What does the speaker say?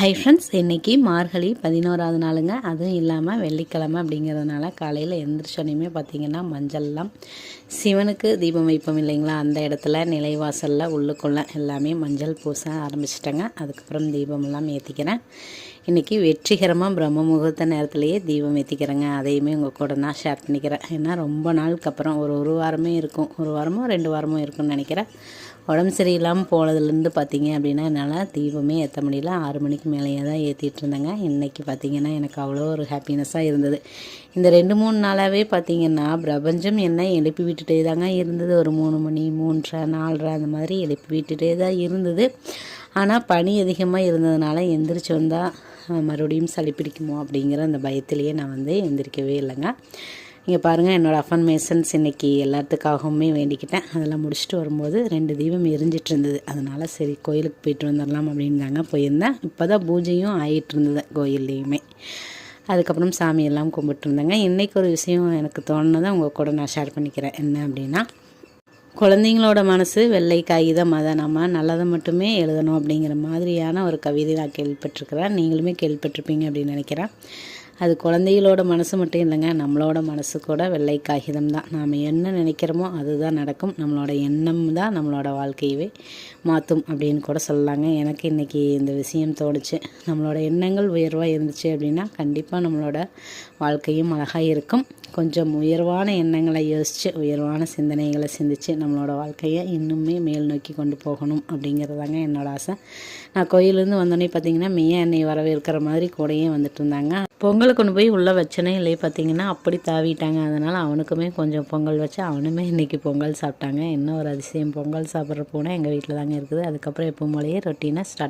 Hi friends இன்றைக்கி மார்கழி பதினோராவது நாளுங்க. அதுவும் இல்லாமல் வெள்ளிக்கிழமை அப்படிங்கிறதுனால காலையில் எந்திரிச்சோனையுமே பார்த்திங்கன்னா மஞ்சள்லாம் சிவனுக்கு தீபம் வைப்போம் இல்லைங்களா? அந்த இடத்துல நிலைவாசலில் உள்ளுக்குள்ளே எல்லாமே மஞ்சள் பூச ஆரம்பிச்சிட்டேங்க. அதுக்கப்புறம் தீபமெல்லாம் ஏற்றிக்கிறேன் இன்றைக்கி வெற்றிகரமாக பிரம்ம முகூர்த்த நேரத்துலையே தீபம் ஏற்றிக்கிறேங்க அதையுமே உங்கள் கூட நான் ஷேர் பண்ணிக்கிறேன். ஏன்னா ரொம்ப நாளுக்கு அப்புறம் ஒரு ஒரு வாரமே இருக்கும். ஒரு வாரமோ ரெண்டு வாரமோ இருக்கும்னு நினைக்கிறேன். உடம்பு சரியில்லாமல் போனதுலேருந்து பார்த்தீங்க அப்படின்னா என்னால் தீபமே ஏற்ற முடியல. ஆறு மணிக்கு மேலேயே தான் ஏற்றிட்டு இருந்தேங்க. இன்றைக்கி பார்த்தீங்கன்னா எனக்கு அவ்வளோ ஒரு ஹாப்பினஸ்ஸாக இருந்தது. இந்த ரெண்டு மூணு நாளாகவே பார்த்தீங்கன்னா பிரபஞ்சம் என்ன எழுப்பி விட்டுட்டே தாங்க இருந்தது. ஒரு மூணு மணி மூன்றரை நாலரை அந்த மாதிரி எழுப்பி விட்டுட்டே தான் இருந்தது. ஆனால் பனி அதிகமாக இருந்ததுனால எந்திரிச்சு வந்தால் மறுபடியும் சளி பிடிக்குமோ அப்படிங்கிற அந்த பயத்திலேயே நான் வந்து எந்திரிக்கவே இல்லைங்க. இங்கே பாருங்கள் என்னோடய அஃபர்மேஷன்ஸ் இன்றைக்கி எல்லாத்துக்காகவுமே வேண்டிக்கிட்டேன். அதெல்லாம் முடிச்சுட்டு வரும்போது ரெண்டு தீபம் எரிஞ்சிட்டு இருந்தது. அதனால் சரி கோயிலுக்கு போயிட்டு வந்துடலாம் அப்படின்னு தாங்க போயிருந்தேன். இப்போ தான் பூஜையும் ஆகிட்டு இருந்தது கோயில்லையுமே. அதுக்கப்புறம் சாமியெல்லாம் எல்லாம் கும்பிட்டுருந்தேங்க. இன்றைக்கி ஒரு விஷயம் எனக்கு தோணுனதை உங்கள் கூட நான் ஷேர் பண்ணிக்கிறேன். என்ன அப்படின்னா குழந்தைங்களோட மனசு வெள்ளை காகிதம் அதை நம்ம நல்லதை மட்டுமே எழுதணும் அப்படிங்கிற மாதிரியான ஒரு கவிதை நான் கேள்விப்பட்டிருக்கிறேன். நீங்களுமே கேள்விப்பட்டிருப்பீங்க அப்படின்னு நினைக்கிறேன். அது குழந்தைகளோட மனசு மட்டும் இல்லைங்க நம்மளோட மனசு கூட வெள்ளை காகிதம் தான். நாம் என்ன நினைக்கிறோமோ அதுதான் நடக்கும். நம்மளோட எண்ணம் தான் நம்மளோட வாழ்க்கையவே மாற்றும் அப்படின்னு கூட சொல்லலாங்க. எனக்கு இன்றைக்கி இந்த விஷயம் தோணுச்சு. நம்மளோட எண்ணங்கள் உயர்வாக இருந்துச்சு அப்படின்னா கண்டிப்பாக நம்மளோட வாழ்க்கையும் அழகாக இருக்கும். கொஞ்சம் உயர்வான எண்ணங்களை யோசித்து உயர்வான சிந்தனைகளை சிந்தித்து நம்மளோட வாழ்க்கையை இன்னுமே மேல் நோக்கி கொண்டு போகணும் அப்படிங்கிறதாங்க என்னோடய ஆசை. நான் கோயிலேருந்து வந்தோடனே பார்த்தீங்கன்னா மெய்யா என்னை வரவேற்கிற மாதிரி கூடயே வந்துட்டு இருந்தாங்க. பொங்கல் கொண்டு போய் உள்ளே வச்சனே இல்லை பார்த்தீங்கன்னா அப்படி தாவிட்டாங்க. அதனால் அவனுக்குமே கொஞ்சம் பொங்கல் வச்சு அவனுமே இன்றைக்கி பொங்கல் சாப்பிட்டாங்க. என்ன ஒரு அதிசயம். பொங்கல் சாப்பிட்ற பூனை எங்கள் வீட்டில் தாங்க இருக்குது. அதுக்கப்புறம் எப்போ போலயே ரொட்டீனாக ஸ்டார்ட்